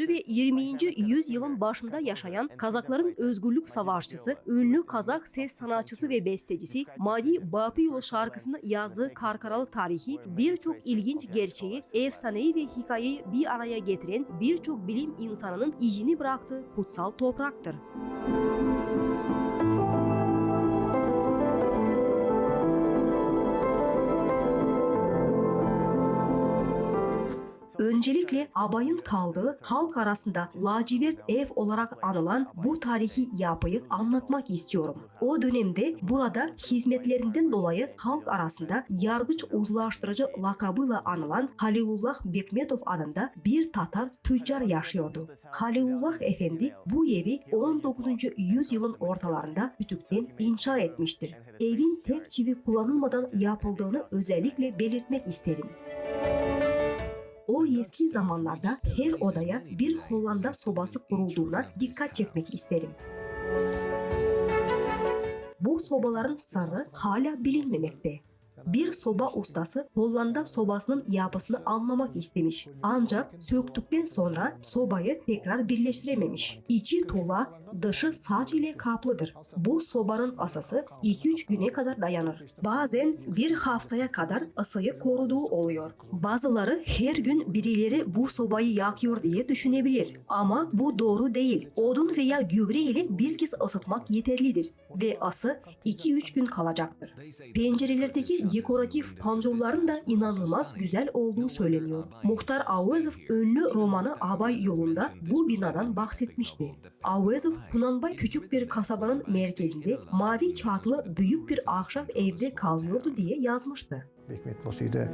ve 20. yüzyılın başında yaşayan Kazakların özgürlük savaşçısı, ünlü Kazak ses sanatçısı ve bestecisi Madi Bapiyolu şarkısını yazdığı Karkaralı tarihi birçok ilginç gerçeği, efsaneyi ve hikayeyi bir araya getiren birçok bilim insanının izini bıraktığı kutsal topraktır. Öncelikle abayın kaldığı halk arasında lacivert ev olarak anılan bu tarihi yapıyı anlatmak istiyorum. O dönemde burada hizmetlerinden dolayı halk arasında yargıç uzlaştırıcı lakabıyla anılan Halilullah Bekmetov adında bir Tatar tüccar yaşıyordu. Halilullah Efendi bu evi 19. yüzyılın ortalarında kütükten inşa etmiştir. Evin tek çivi kullanılmadan yapıldığını özellikle belirtmek isterim. O eski zamanlarda her odaya bir Hollanda sobası kurulduğuna dikkat çekmek isterim. Bu sobaların sırrı hala bilinmemekte. Bir soba ustası Hollanda sobasının yapısını anlamak istemiş. Ancak söktükten sonra sobayı tekrar birleştirememiş. İçi tuğla, dışı saç ile kaplıdır. Bu sobanın asası 2-3 güne kadar dayanır. Bazen bir haftaya kadar ısıyı koruduğu oluyor. Bazıları her gün birileri bu sobayı yakıyor diye düşünebilir. Ama bu doğru değil. Odun veya gübre ile bir kez ısıtmak yeterlidir ve ısı 2-3 gün kalacaktır. Pencerelerdeki dekoratif pancurların da inanılmaz güzel olduğu söyleniyor. Muhtar Avezov ünlü romanı Abay yolunda bu binadan bahsetmişti. Avezov Hunanbay küçük bir kasabanın merkezinde mavi çatlı büyük bir ahşap evde kalıyordu diye yazmıştı. Bekmet suyda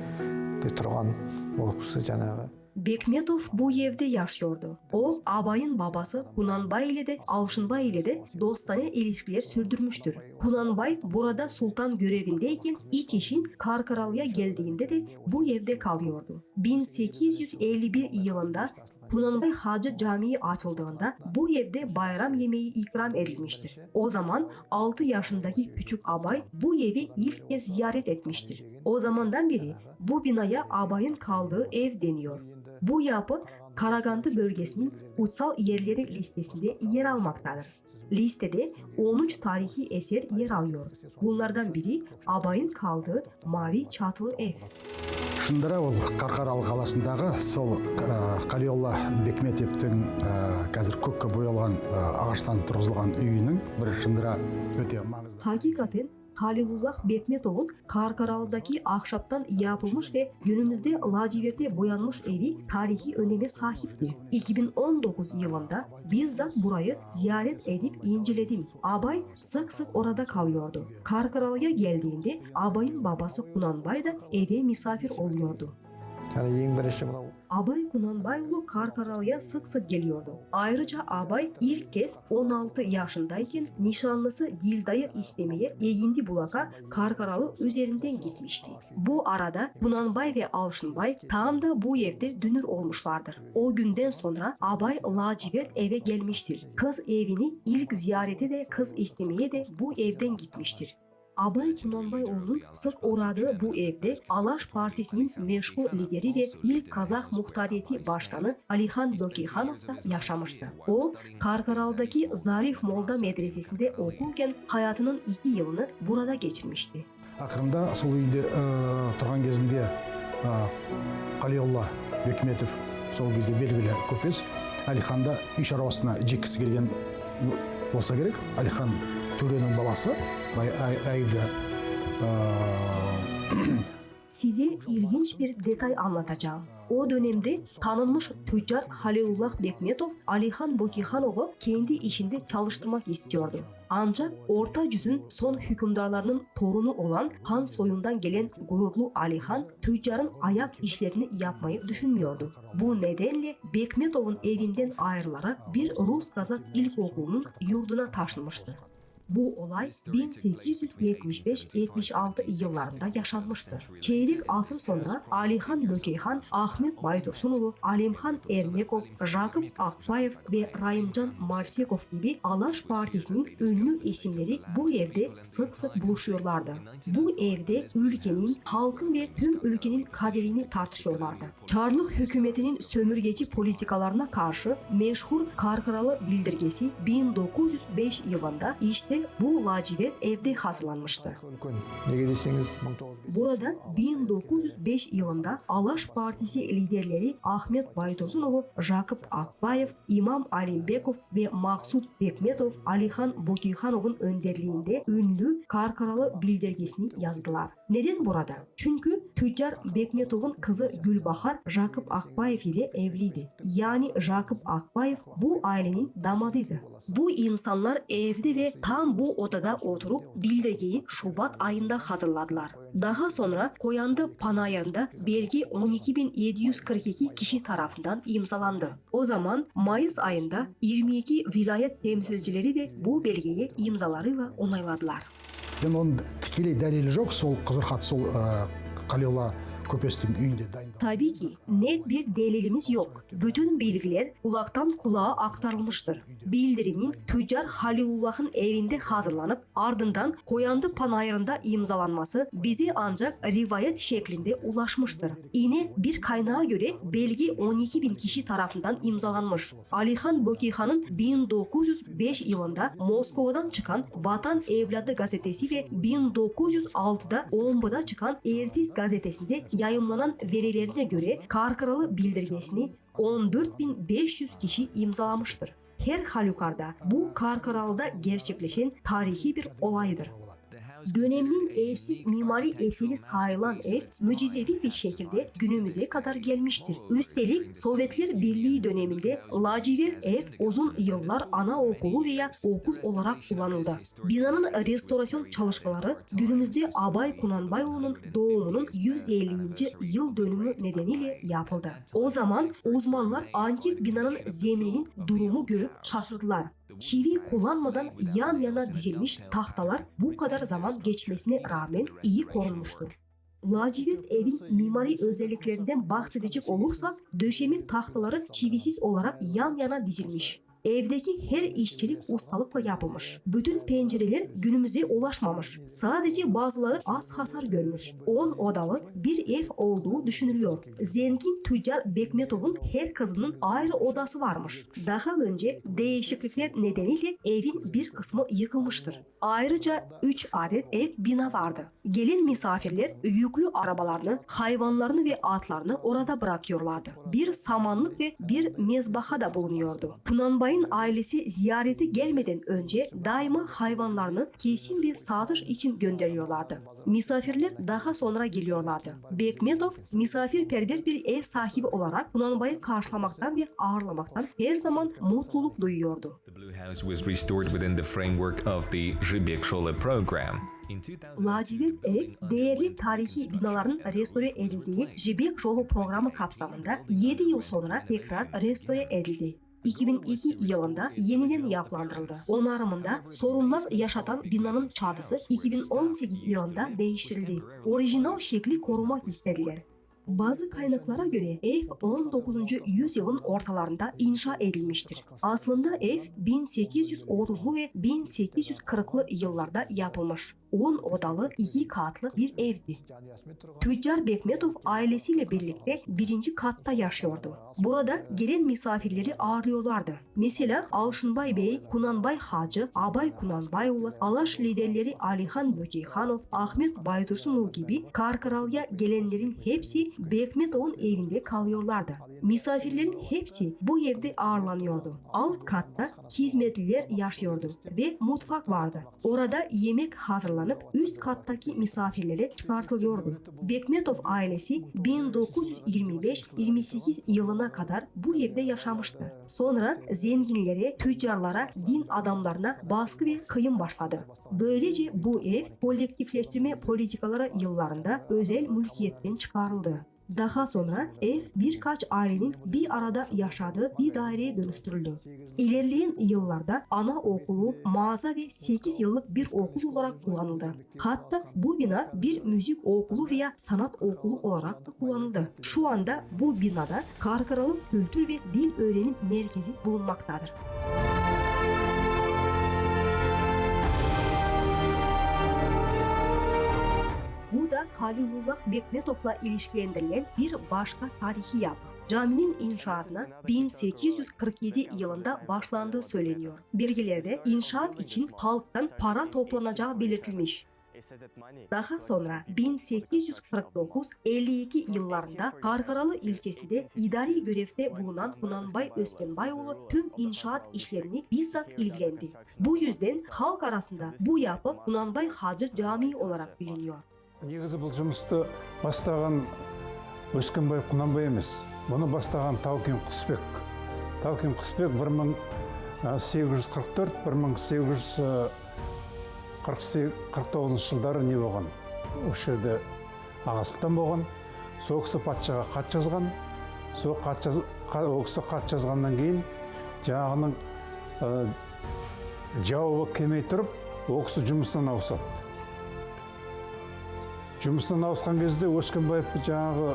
durgan bu sıcanağı Bekmetov bu evde yaşıyordu. O, Abay'ın babası Hunanbay ile de Alşınbay ile de dostane ilişkiler sürdürmüştür. Hunanbay burada sultan görevindeyken iç işin Karkaralı'ya geldiğinde de bu evde kalıyordu. 1851 yılında Kunanbay Hacı Camii açıldığında bu evde bayram yemeği ikram edilmiştir. O zaman 6 yaşındaki küçük Abay bu evi ilk kez ziyaret etmiştir. O zamandan beri bu binaya Abay'ın kaldığı ev deniyor. Bu yapı Karaganda bölgesinin kutsal yerleri listesinde yer almaktadır. Listede 13 tarihi eser yer alıyor. Bunlardan biri Abay'ın kaldığı mavi çatılı ev. Шындыра ол қарқаралы қаласындағы сол қалиолла бекметовтің ә, қазір көкке боялған ағаштан тұрғызылған үйінің бір шындыра өте маңызды. Halilullah Bekmetov'un Karkaralı'daki ahşaptan yapılmış ve günümüzde laciverte boyanmış evi tarihi öneme sahiptir. 2019 yılında bizzat burayı ziyaret edip inceledim. Abay sık sık orada kalıyordu. Karkaralı'ya geldiğinde Abay'ın babası Kunanbay da eve misafir oluyordu. және ең бірінші мынау Abay Kunanbayulu Karkaralı'ya sık sık geliyordu. Ayrıca Abay ilk kez 16 yaşındayken nişanlısı Dilda'yı istemeye Eğindi Bulak'a Karkaralı üzerinden gitmişti. Bu arada Kunanbay ve Alşınbay tam da bu evde dünür olmuşlardır. O günden sonra Abay lacivert eve gelmiştir. Kız evini ilk ziyarete de kız istemeye de bu evden gitmiştir. Abay Kunanbayoğlu'nun sık uğradığı bu evde Alaş Partisi'nin meşhur lideri ve ilk Kazak Muhtariyeti Başkanı Alihan Bökeyhanov da yaşamıştı. O, Karkaral'daki Zarif Molda Medresesi'nde okurken hayatının iki yılını burada geçirmişti. ақырында сол үйде тұрған кезінде қалиолла бекметов сол кезде белгілі көпес әлиханды үй шаруасына жеккісі келген болса керек әлихан Töre'nin babası Ayla. Size ilginç bir detay anlatacağım. O dönemde tanınmış tüccar Halilullah Bekmetov Alihan Bokihanov'u kendi işinde çalıştırmak istiyordu. Ancak Orta Yüz'ün son hükümdarlarının torunu olan Han soyundan gelen gururlu Alihan tüccarın ayak işlerini yapmayı düşünmüyordu. Bu nedenle Bekmetov'un evinden ayrılarak bir Rus Kazak ilkokulunun yurduna taşınmıştı. Bu olay 1875-76 yıllarında yaşanmıştı. Çeyrek asır sonra Alihan Bökeyhan, Ahmet Baytursunoğlu, Alimhan Ermekov, Jakub Akbayev ve Rahimcan Marsekov gibi Alaş Partisi'nin ünlü isimleri bu evde sık sık buluşuyorlardı. Bu evde ülkenin, halkın ve tüm ülkenin kaderini tartışıyorlardı. Çarlık hükümetinin sömürgeci politikalarına karşı meşhur Karkaralı bildirgesi 1905 yılında işte ve bu lacivert evde hazırlanmıştı. Buradan 1905 yılında Alaş Partisi liderleri Ahmet Baytosunoğlu, Jakıp Akbayev, İmam Alimbekov ve Maksut Bekmetov Alihan Bokihanov'un önderliğinde ünlü Karkaralı bildirgesini yazdılar. Neden burada? Çünkü tüccar Bekmetov'un kızı Gülbahar Jakıp Akbayev ile evliydi. Yani Jakıp Akbayev bu ailenin damadıydı. Bu insanlar evli ve tam bu odada oturup bildirgeyi Şubat ayında hazırladılar. Daha sonra Koyandı Panayırı'nda belge 12.742 kişi tarafından imzalandı. O zaman Mayıs ayında 22 vilayet temsilcileri de bu belgeyi imzalarıyla onayladılar. енді оның тікелей дәлелі жоқ сол сол қалиолла көпестің үйінде дайындалған Tabii ki net bir delilimiz yok. Bütün bilgiler kulaktan kulağa aktarılmıştır. Bildirinin tüccar Halilullah'ın evinde hazırlanıp ardından Koyandı Panayırı'nda imzalanması bize ancak rivayet şeklinde ulaşmıştır. Yine bir kaynağa göre belge 12 bin kişi tarafından imzalanmış. Alihan Bökeyhan'ın 1905 yılında Moskova'dan çıkan Vatan Evladı gazetesi ve 1906'da Ombu'da çıkan Ertiz gazetesinde yayımlanan verilerine göre Karkaralı bildirgesini 14.500 kişi imzalamıştır. Her halükarda bu Karkaralı'da gerçekleşen tarihi bir olaydır. Döneminin eşsiz mimari eseri sayılan ev mucizevi bir şekilde günümüze kadar gelmiştir. Üstelik Sovyetler Birliği döneminde lacivert ev uzun yıllar anaokulu veya okul olarak kullanıldı. Binanın restorasyon çalışmaları günümüzde Abay Kunanbayoğlu'nun doğumunun 150. yıl dönümü nedeniyle yapıldı. O zaman uzmanlar antik binanın zemininin durumu görüp şaşırdılar. Çivi kullanmadan yan yana dizilmiş tahtalar bu kadar zaman geçmesine rağmen iyi korunmuştur. Lacivert evin mimari özelliklerinden bahsedecek olursak döşeme tahtaları çivisiz olarak yan yana dizilmiş. Evdeki her işçilik ustalıkla yapılmış. Bütün pencereler günümüze ulaşmamış. Sadece bazıları az hasar görmüş. 10 odalı bir ev olduğu düşünülüyor. Zengin tüccar Bekmetov'un her kızının ayrı odası varmış. Daha önce değişiklikler nedeniyle evin bir kısmı yıkılmıştır. Ayrıca 3 adet ev bina vardı. Gelen misafirler yüklü arabalarını, hayvanlarını ve atlarını orada bırakıyorlardı. Bir samanlık ve bir mezbaha da bulunuyordu. Kunanbay'ın ailesi ziyarete gelmeden önce daima hayvanlarını kesin bir satış için gönderiyorlardı. Misafirler daha sonra geliyorlardı. Bekmetov misafirperver bir ev sahibi olarak Kunanbay'ı karşılamaktan ve ağırlamaktan her zaman mutluluk duyuyordu. The Blue House was restored within the framework of the Zhibek Shola program. In 2000, Lacivert ev, değerli tarihi binaların restore edildiği Jibek Yolu programı kapsamında 7 yıl sonra tekrar restore edildi. 2002 yılında yeniden yapılandırıldı. Onarımında sorunlar yaşatan binanın çatısı 2018 yılında değiştirildi. Orijinal şekli korumak istediler. Bazı kaynaklara göre ev 19. yüzyılın ortalarında inşa edilmiştir. Aslında ev 1830'lu ve 1840'lı yıllarda yapılmış. 10 odalı iki katlı bir evdi. Tüccar Bekmetov ailesiyle birlikte birinci katta yaşıyordu. Burada gelen misafirleri ağırlıyorlardı. Mesela Alşınbay Bey, Kunanbay Hacı, Abay Kunanbayoğlu, Alaş liderleri Alihan Bökeyhanov, Ahmet Baytursunoğlu gibi Karkaralı'ya gelenlerin hepsi Bekmetov'un evinde kalıyorlardı. Misafirlerin hepsi bu evde ağırlanıyordu. Alt katta hizmetliler yaşıyordu ve mutfak vardı. Orada yemek hazırlanıp üst kattaki misafirlere çıkartılıyordu. Bekmetov ailesi 1925-28 yılına kadar bu evde yaşamıştı. Sonra zenginlere, tüccarlara, din adamlarına baskı ve kıyım başladı. Böylece bu ev kolektifleştirme politikaları yıllarında özel mülkiyetten çıkarıldı. Daha sonra ev birkaç ailenin bir arada yaşadığı bir daireye dönüştürüldü. İlerleyen yıllarda ana okulu, mağaza ve 8 yıllık bir okul olarak kullanıldı. Hatta bu bina bir müzik okulu veya sanat okulu olarak da kullanıldı. Şu anda bu binada Karkaralı Kültür ve Dil Öğrenim Merkezi bulunmaktadır. Halilullah Bekmetov'la ilişkilendirilen bir başka tarihi yapı. Caminin inşaatına 1847 yılında başlandığı söyleniyor. Bilgilerde inşaat için halktan para toplanacağı belirtilmiş. Daha sonra 1849-52 yıllarında Karkaralı ilçesinde idari görevde bulunan Kunanbay Özkenbayoğlu tüm inşaat işlerini bizzat ilgilendi. Bu yüzden halk arasında bu yapı Kunanbay Hacı Camii olarak biliniyor. Негізі бұл жұмысты бастаған өскенбай құнанбай емес бұны бастаған таукен құсбек. Таукен құсбек бір мың сегіз жүз қырық төрт бір мың сегіз жүз қырық тоғызыншы жылдары не болған? Осы жерде аға сұлтан болған. Сол кісі патшаға хат жазған. Сол хат жаз, ол кісі хат жазғаннан кейін жаңағының ә, жауабы келмей тұрып ол кісі жұмысынан ауысады. жұмысынан ауысқан кезде өскенбаев жаңағы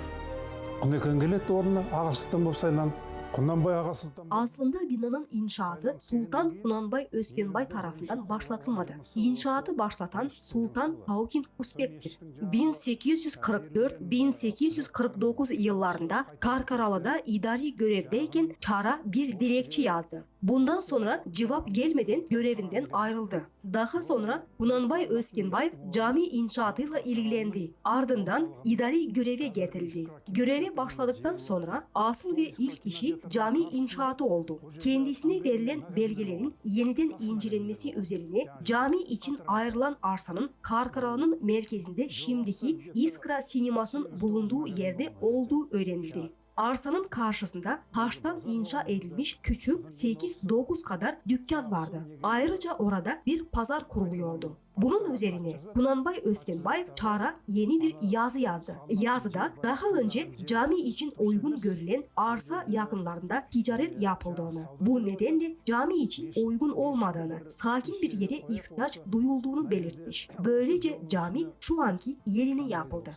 құнекең келеді орнына аға сұлтан болып сайланып құнанбай аға сұлтан болып- Aslında binanın inşaatı Sultan Kunanbay Özkenbay tarafından başlatılmadı. İnşaatı başlatan Sultan Taukin Usbek'tir. 1844-1849 yıllarında Karkaralı'da idari görevdeyken Çar'a bir dilekçe yazdı. Bundan sonra cevap gelmeden görevinden ayrıldı. Daha sonra Kunanbay Özkenbay cami inşaatıyla ilgilendi. Ardından idari göreve getirildi. Göreve başladıktan sonra asıl ve ilk işi cami inşaatı oldu. Kendisine verilen belgelerin yeniden incelenmesi üzerine cami için ayrılan arsanın Karkaralı'nın merkezinde şimdiki İskra sinemasının bulunduğu yerde olduğu öğrenildi. Arsanın karşısında taştan inşa edilmiş küçük 8-9 kadar dükkan vardı. Ayrıca orada bir pazar kuruluyordu. Bunun üzerine Kunanbay Özkenbay Çağr'a yeni bir yazı yazdı. Yazıda daha önce cami için uygun görülen arsa yakınlarında ticaret yapıldığını, bu nedenle cami için uygun olmadığını, sakin bir yere ihtiyaç duyulduğunu belirtmiş. Böylece cami şu anki yerine yapıldı.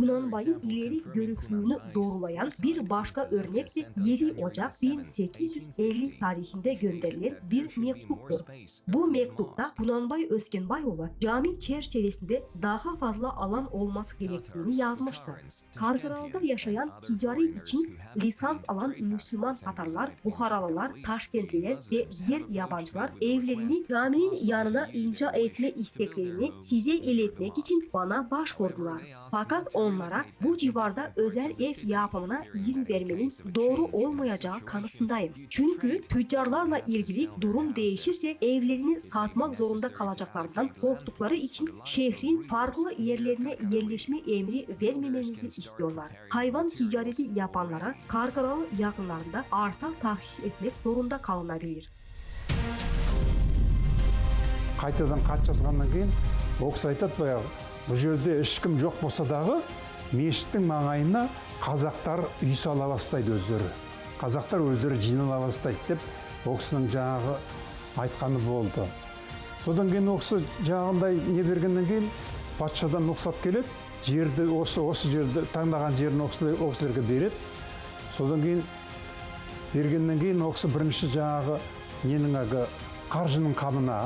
Kunanbay'ın ileri görüşlülüğünü doğrulayan bir başka örnek de 7 Ocak 1850 tarihinde gönderilen bir mektuptur. Bu mektupta Kunanbay Özkenbayoğlu cami çerçevesinde daha fazla alan olması gerektiğini yazmıştır. Karkaralı'da yaşayan ticari için lisans alan Müslüman Tatarlar, Buharalılar, Taşkentliler ve diğer yabancılar evlerini caminin yanına inşa etme isteklerini size iletmek için bana başvurdular. Fakat onlara bu civarda özel ev yapımına izin vermenin doğru olmayacağı kanısındayım. Çünkü tüccarlarla ilgili durum değişirse evlerini satmak zorunda kalacaklarından korktukları için şehrin farklı yerlerine yerleşme emri vermemenizi istiyorlar. Hayvan ticareti yapanlara Karkaralı yakınlarında arsa tahsis etmek zorunda kalınabilir. қайтадан хат жазғаннан кейін ол кісі айтады баяғы бұл жерде ешкім жоқ болса дағы мешіттің маңайына қазақтар үй сала бастайды өздері. Қазақтар өздері жинала бастайды деп ол кісінің жаңағы айтқаны болды. Содан кейін ол кісі жаңағындай не бергеннен кейін патшадан рұқсат келеді жерді осы осы жерді таңдаған жерін ол кісілер- ол кісілерге береді. Содан кейін бергеннен кейін ол кісі бірінші жаңағы ненің әлгі қаржының қамына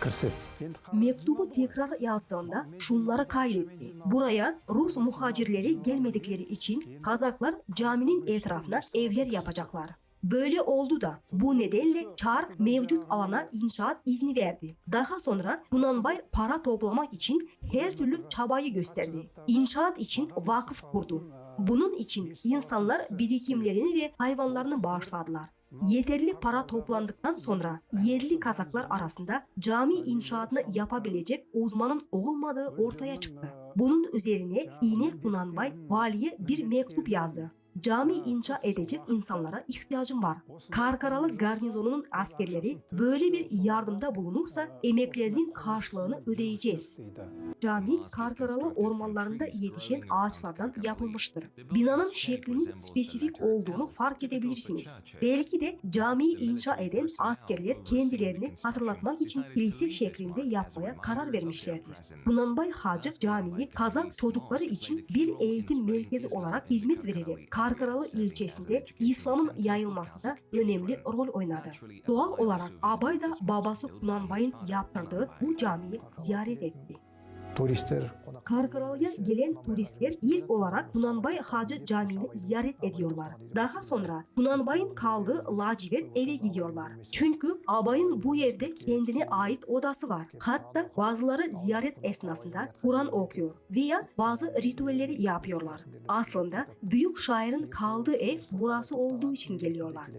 кіріседі. Mektubu tekrar yazdığında şunları kaydetti. Buraya Rus muhacirleri gelmedikleri için Kazaklar caminin etrafına evler yapacaklar. Böyle oldu da bu nedenle Çar mevcut alana inşaat izni verdi. Daha sonra Kunanbay para toplamak için her türlü çabayı gösterdi. İnşaat için vakıf kurdu. Bunun için insanlar birikimlerini ve hayvanlarını bağışladılar. Yeterli para toplandıktan sonra yerli Kazaklar arasında cami inşaatını yapabilecek uzmanın olmadığı ortaya çıktı. Bunun üzerine İnek Kunanbay valiye bir mektup yazdı. Cami inşa edecek insanlara ihtiyacım var. Karkaralı garnizonunun askerleri böyle bir yardımda bulunursa emeklerinin karşılığını ödeyeceğiz. Cami Karkaralı ormanlarında yetişen ağaçlardan yapılmıştır. Binanın şeklinin spesifik olduğunu fark edebilirsiniz. Belki de camiyi inşa eden askerler kendilerini hatırlatmak için kilise şeklinde yapmaya karar vermişlerdir. Kunanbay Hacı Camii Kazak çocukları için bir eğitim merkezi olarak hizmet vererek Karkaralı ilçesinde İslam'ın yayılmasında önemli rol oynadı. Doğal olarak Abay da babası Kunanbay'ın yaptırdığı bu camiyi ziyaret etti turistler Karkaralı'ya gelen turistler ilk olarak Kunanbay Hacı Camii'ni ziyaret ediyorlar. Daha sonra Kunanbay'ın kaldığı lacivert eve gidiyorlar. Çünkü abayın bu evde kendine ait odası var. Hatta bazıları ziyaret esnasında Kur'an okuyor veya bazı ritüelleri yapıyorlar. Aslında büyük şairin kaldığı ev burası olduğu için geliyorlar.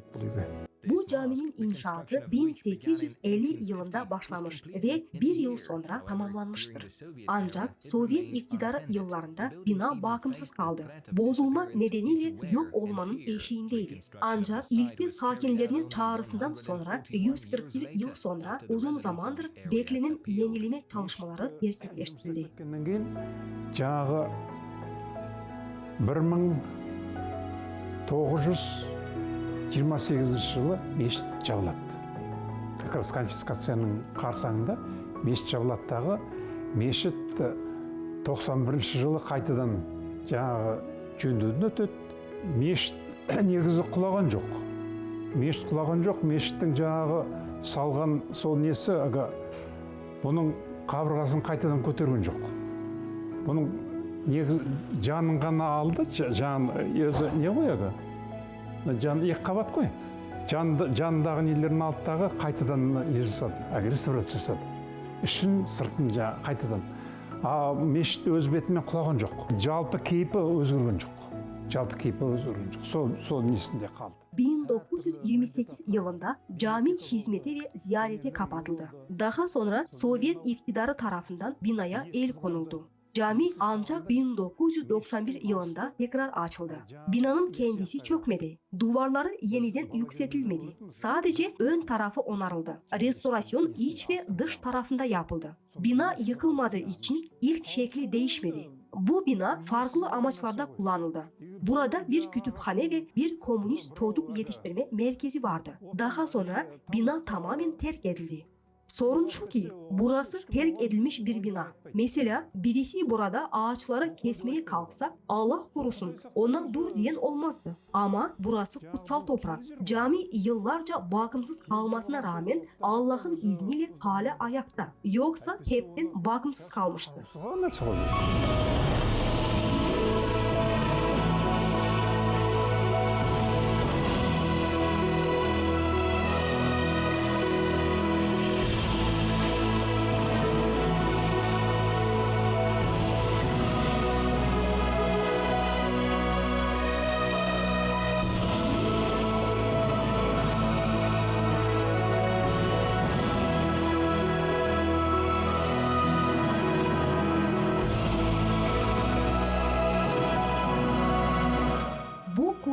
Bu caminin inşaatı 1850 yılında başlamış ve bir yıl sonra tamamlanmıştır. Ancak Sovyet iktidarı yıllarında bina bakımsız kaldı. Bozulma nedeniyle yok olmanın eşiğindeydi. Ancak ilgili sakinlerinin çağrısından sonra 141 yıl sonra uzun zamandır beklenen yenileme çalışmaları gerçekleştirildi. Çağı 1900 жиырма сегізінші жылы мешіт жабылады. Как раз конфискацияның қарсаңында мешіт жабылады. Дағы мешіт э, тоқсан бірінші жылы қайтадан жаңағы жөндеуден өтеді. Мешіт негізі құлаған жоқ. Мешіт құлаған жоқ. Мешіттің жаңағы салған сол несі әлгі бұның қабырғасын қайтадан көтерген жоқ. Бұның негізі жанын ғана алды жа- жан өзі не ғой жан екі қабат қой. Жанында, жанындағы нелерін алды дағы қайтадан не жасады реставрация жасады ішін сыртын жаңағы қайтадан. А мешіт өз бетімен құлаған жоқ. Жалпы кейпі өзгерген жоқ. Жалпы кейпі өзгерген жоқ. Сол сол несінде қалды. 1928 yılında cami hizmeti ve ziyarete kapatıldı. Daha sonra Sovyet iktidarı tarafından binaya el konuldu. Cami ancak 1991 yılında tekrar açıldı. Binanın kendisi çökmedi. Duvarları yeniden yükseltilmedi. Sadece ön tarafı onarıldı. Restorasyon iç ve dış tarafında yapıldı. Bina yıkılmadığı için ilk şekli değişmedi. Bu bina farklı amaçlarda kullanıldı. Burada bir kütüphane ve bir komünist çocuk yetiştirme merkezi vardı. Daha sonra bina tamamen terk edildi. Sorun şu ki burası terk edilmiş bir bina. Mesela birisi burada ağaçları kesmeye kalksa Allah korusun ona dur diyen olmazdı. Ama burası kutsal toprak. Cami yıllarca bakımsız kalmasına rağmen Allah'ın izniyle hala ayakta. Yoksa hepten bakımsız kalmıştı.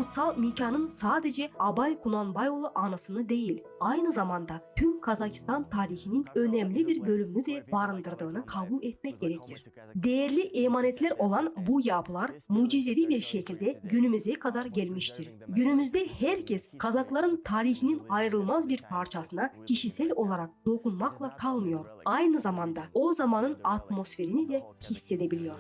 Kutsal mekanın sadece Abay Kunanbayoğlu anısını değil, aynı zamanda tüm Kazakistan tarihinin önemli bir bölümünü de barındırdığını kabul etmek gerekir. Değerli emanetler olan bu yapılar mucizevi bir şekilde günümüze kadar gelmiştir. Günümüzde herkes Kazakların tarihinin ayrılmaz bir parçasına kişisel olarak dokunmakla kalmıyor. Aynı zamanda o zamanın atmosferini de hissedebiliyor.